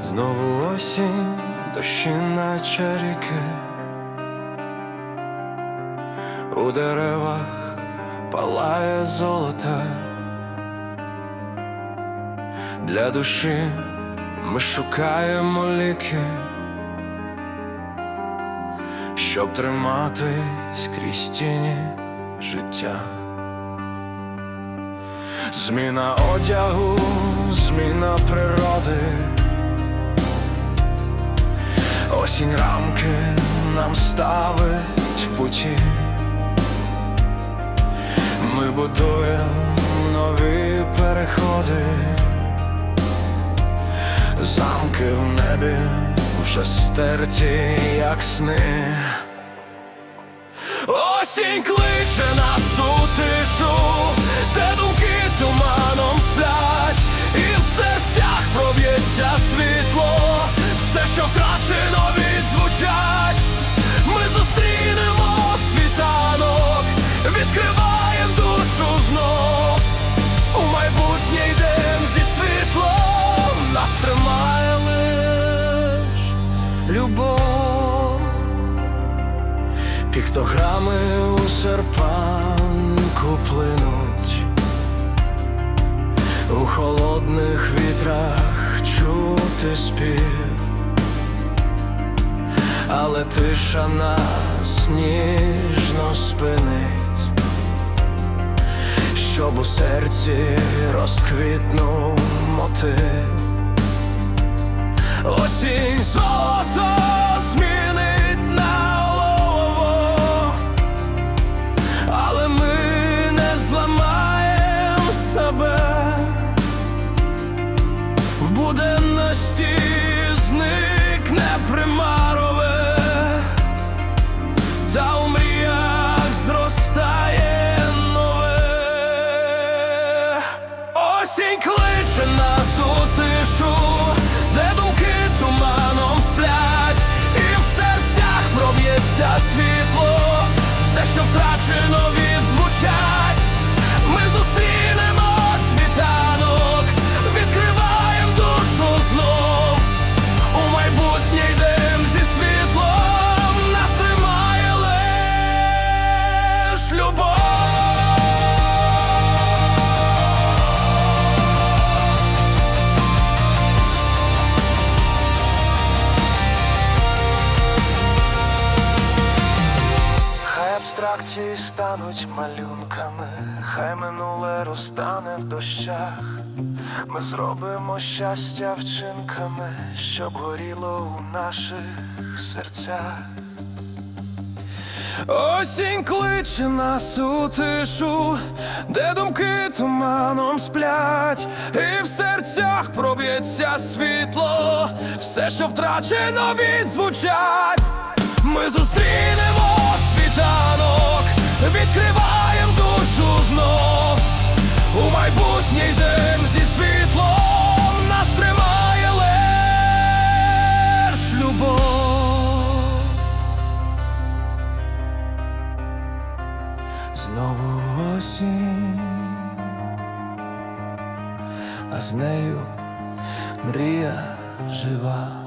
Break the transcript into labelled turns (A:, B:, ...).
A: Знову осінь, дощі наче ріки, у деревах палає золото. Для душі ми шукаємо ліки, щоб триматись крізь тіні життя. Зміна одягу, зміна природи. Осінь рамки нам ставить в путі. Ми будуємо нові переходи, замки в небі вже стерті, як сни. Осінь кличе нас Піктограми у серпанку плинуть, у холодних вітрах чути спів, але тиша нас ніжно спинить, щоб у серці розквітнув мотив. Осінь золото абстракції стануть малюнками, хай минуле розтане в дощах. Ми зробимо щастя вчинками, щоб горіло у наших серцях. Осінь кличе нас у тишу, де думки туманом сплять, і в серцях проб'ється світло, все, що втрачено, відзвучать. Ми зустрінемо відкриваєм душу знов. У майбутнє йдем зі світлом, нас тримає лиш любов. Знову осінь, а з нею мрія жива.